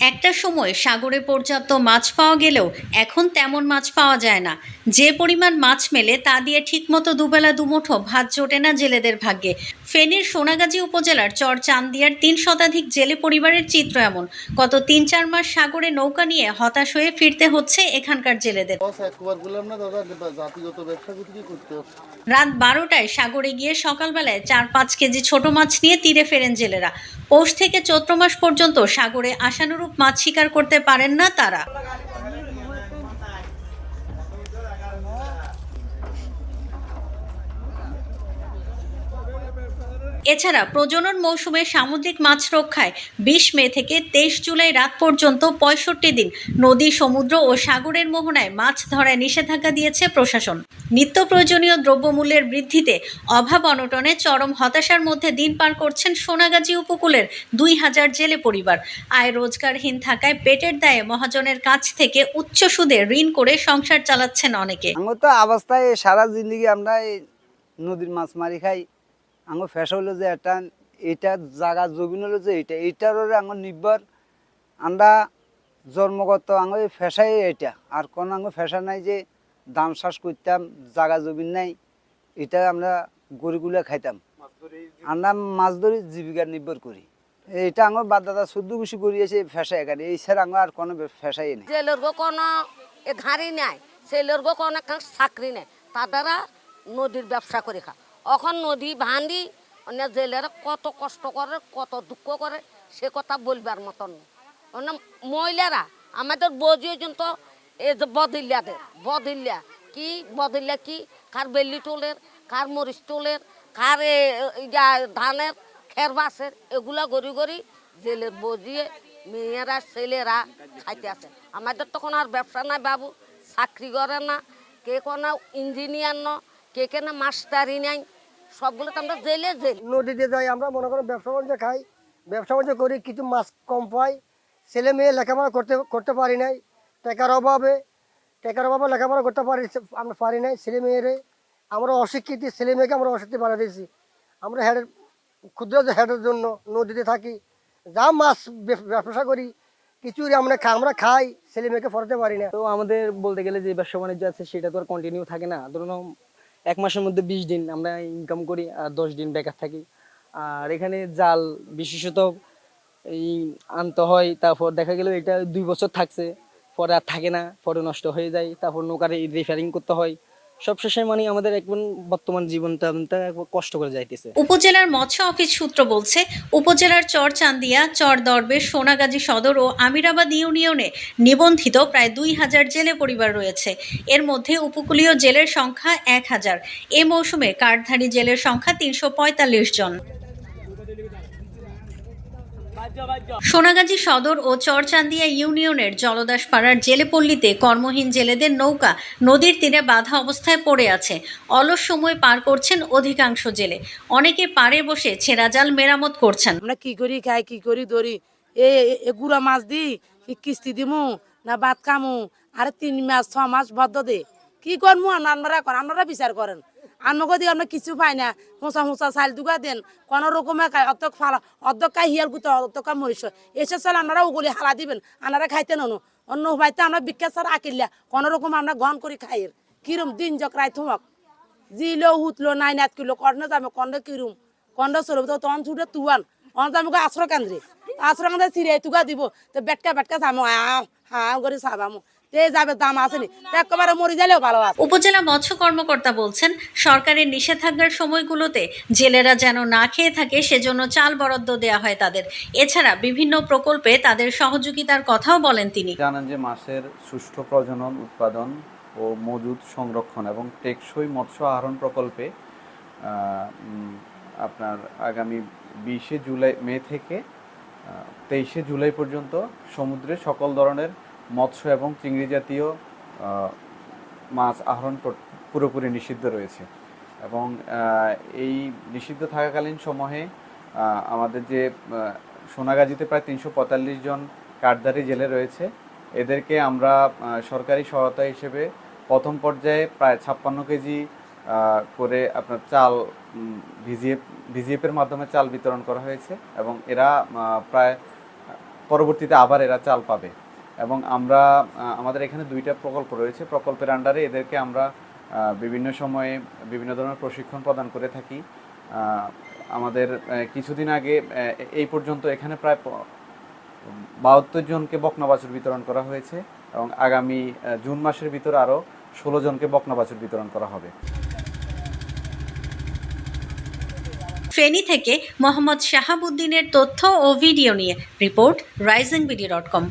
একটা সময় সাগরে পর্যাপ্ত মাছ পাওয়া গেলেও এখন তেমন মাছ পাওয়া যায় না। যে পরিমাণ মাছ মেলে তা দিয়ে ঠিকমতো দুবেলা দুমুঠো ভাত জোটে না জেলেদের ভাগ্যে। ফেনীর সোনাগাজী উপজেলার চর চান্দিয়ার তিন শতাধিক জেলে পরিবারের চিত্র এমন। গত তিন চার মাস সাগরে নৌকা নিয়ে হতাশ হয়ে ফিরতে হচ্ছে এখানকার জেলেদের? রাত বারোটায় সাগরে গিয়ে সকালবেলায় চার পাঁচ কেজি ছোট মাছ নিয়ে তীরে ফেরেন জেলেরা। পৌষ থেকে চৈত্র মাস পর্যন্ত সাগরে আশানুরূপ মাছ শিকার করতে পারেন না তারা। এছাড়া প্রজনন মৌসুমে সামুদ্রিক মাছ রক্ষায় বিশ মে থেকে তেইশ জুলাই রাত পর্যন্ত পঁয়ষট্টি দিন নদী, সমুদ্র ও সাগরের মোহনায় মাছ ধরায় নিষেধাজ্ঞা দিয়েছে প্রশাসন। নিত্য প্রয়োজনীয় দ্রব্যমূল্যের বৃদ্ধিতে অভাব অনটনে চরম হতাশার মধ্যে দিন পার করছেন সোনাগাজী উপকূলের দুই হাজার জেলে পরিবার। আয় রোজগারহীন থাকায় পেটের দায়ে মহাজনের কাছ থেকে উচ্চ সুদে ঋণ করে সংসার চালাচ্ছেন অনেকে। অবস্থায় সারা জিন্দগি আমরা নদীর মাছ মারি খাই। আমার ফেসা হলো যে এটা এটা জায়গা জমিন হলো যে এটা এইটার ওরে আমার নির্ভর। আমরা জন্মগত আমার ফেসাই এটা। আর কোন আমার ফেসা নাই যে ধান চাষ করতাম, জায়গা জমিন নাই, এটা আমরা গরিগুলো খাইতাম। আমরা মাছ ধরে জীবিকা নির্ভর করি। এটা আমার বাদ দাদা চোদ্দ বেশি করিয়েছে ফেসা এখানে। এই ছাড়া আমার আর কোনো ফেসাই নেই। জেলের গো কোনো ঘাড়ি নাই ছেলের গো কোনো চাকরি নেই। তাদেরা নদীর ব্যবসা করে খা। এখন নদী ভান্ডি অন্য জেলেরা কত কষ্ট করে, কত দুঃখ করে, সে কথা বলবার মতন। অন্য মহিলারা, আমাদের বোঝিয়ে কিন্তু এই যে বদিল্লাদের বদিল্লা কি বদিল্লা কি? কার বেল্লি টোলের, কার মরিচ টোলের, কার ধানের খের বাসের, এগুলা গড়ি গড়ি জেলের বজিয়ে মেয়েরা, ছেলেরা খাইতে আছে আমাদের তখন আর ব্যবসা নাই বাবু, চাকরি করে না, কে কোনো ইঞ্জিনিয়ার ন কে কেন মাস্টারি নাই সবগুলো তো আমরা জেলে জেল। নদীতে যাই আমরা মনে করেন ব্যবসা বাণিজ্য খাই ব্যবসা বাণিজ্য করি কিছু মাছ কম পাই ছেলে মেয়ে লেখাপড়া করতে করতে পারি নাই টাকার অভাবে টাকার অভাবে লেখাপড়া করতে পারি আমরা পারি নাই ছেলে মেয়েরে আমরা অশিক্ষিত ছেলে মেয়েকে আমরা অশিক্ষিত বানিয়ে দিয়েছি। আমরা হেডের ক্ষুদ্র হেডের জন্য নদীতে থাকি যা মাছ ব্যবসা করি কিছুই আমরা খা- আমরা খাই ছেলে মেয়েকে পড়াতে পারি না। তো আমাদের বলতে গেলে যে ব্যবসা বাণিজ্য আছে সেটা তো আর কন্টিনিউ থাকে না। ধরুন এক মাসের মধ্যে বিশ দিন আমরা ইনকাম করি আর দশ দিন বেকার থাকি। আর এখানে জাল বিশেষত এই আনতে হয়, তারপর দেখা গেল এটা দুই বছর থাকছে, পরে আর থাকে না, পরে নষ্ট হয়ে যায়, তারপর নৌকারে রিপেয়ারিং করতে হয়। সব শেষে মানে আমাদের বর্তমান জীবনটা কষ্ট করে যাইতেছে। উপজেলার মৎস্য অফিস সূত্র বলছে, উপজেলার চর চান্দিয়া, চর দরবেশ সোনাগাজী সদর ও আমিরাবাদ ইউনিয়নে নিবন্ধিত প্রায় দুই হাজার জেলে পরিবার রয়েছে। এর মধ্যে উপকূলীয় জেলের সংখ্যা এক হাজার। এ মৌসুমে কার্ডধারী জেলের সংখ্যা তিনশো পঁয়তাল্লিশ জন। সোনাগাজী সদর ও চরচান্দিয়া ইউনিয়নের জলদাসপাড়ার জেলেপল্লীতে কর্মহীন জেলেদের নৌকা নদীর তীরে বাধা অবস্থায় পড়ে আছে। অলস সময় পার করছেন অধিকাংশ জেলে। অনেকে পাড়ে বসে ছেঁড়া জাল মেরামত করছেন। আমরা কি করি, খাই, কি করি, ধরি? এ গুড়া মাছ দি, কি কিস্তি দিমু, না ভাত খামু? আরে তিন মাস, ছ মাস বদ্ধ দে কি করমু? আমরা করেন আপনারা বিচার করেন। আমাকে দিয়ে আমরা কিছু পাই না। হোঁচা হোঁচা চাল দুগা দেন। কোন রকমে খাই অত ফালা খাই হিয়াল গুতো অত কা মরিস এসে চাল আপনারা ওগুলি হালা দিবেন। আপনারা খাইতে ননু। অন্য ভাইতে আমরা বিখ্যাত ছাড়া আকিল্লা কোন রকম আমরা গ্রহণ করি খাইয়ের কিরম দিন জক রায় থুমক জিলো হুতলো নাই নাত কিলো, কর্ণ যাবে কন্ড কিরুম। কন্ড সরব তো তখন ছুটে তুয়ান। অন যাব আশ্রয় কেন্দ্রে আশ্রয় কেন্দ্রে ছিঁড়ে তুগা দিব। তো বেটকা বেটকা থামো আও হ্যাঁ করে সাবামো যাবে দাম আসেনি। একেবারে মরি যাইলেও ভালো আছে। উপজেলা মৎস্য কর্মকর্তা বলছেন সরকারের নিষেধাজ্ঞার সময়গুলোতে জেলেরা যেন না খেয়ে থাকে সেজন্য চাল বরাদ্দ দেওয়া হয় তাদের। এছাড়া বিভিন্ন প্রকল্পে তাদের সহযোগিতার কথাও বলেন তিনি। জানেন যে মাছের সুষ্ঠু প্রজনন উৎপাদন ও মজুদ সংরক্ষণ এবং টেকসই মৎস্য আহরণ প্রকল্পে আপনার আগামী বিশে জুলাই মে থেকে তেইশে জুলাই পর্যন্ত সমুদ্রে সকল ধরনের মৎস্য এবং চিংড়ি জাতীয় মাছ আহরণ পুরোপুরি নিষিদ্ধ রয়েছে। এবং এই নিষিদ্ধ থাকাকালীন সময়ে আমাদের যে সোনাগাজীতে প্রায় তিনশো পঁয়তাল্লিশ জন কাঠদারি জেলে রয়েছে। এদেরকে আমরা সরকারি সহায়তা হিসেবে প্রথম পর্যায়ে প্রায় ছাপ্পান্ন কেজি করে আপনার চাল ভিজিএফ ভিজিএফের মাধ্যমে চাল বিতরণ করা হয়েছে। এবং এরা প্রায়, পরবর্তীতে আবার এরা চাল পাবে। এবং আমরা আমাদের এখানে দুইটা প্রকল্প রয়েছে। প্রকল্পের আন্ডারে এদেরকে আমরা বিভিন্ন সময়ে বিভিন্ন ধরনের প্রশিক্ষণ প্রদান করে থাকি। আমাদের কিছুদিন আগে এই পর্যন্ত এখানে প্রায় বাহাত্তর জনকে বকনা বাছুর বিতরণ করা হয়েছে এবং আগামী জুন মাসের ভিতরে আরও ষোলো জনকে বকনা বাছুর বিতরণ করা হবে। ফেনী থেকে মোহাম্মদ শাহাবুদ্দিনের তথ্য ও ভিডিও নিয়ে report Rising BD dot com.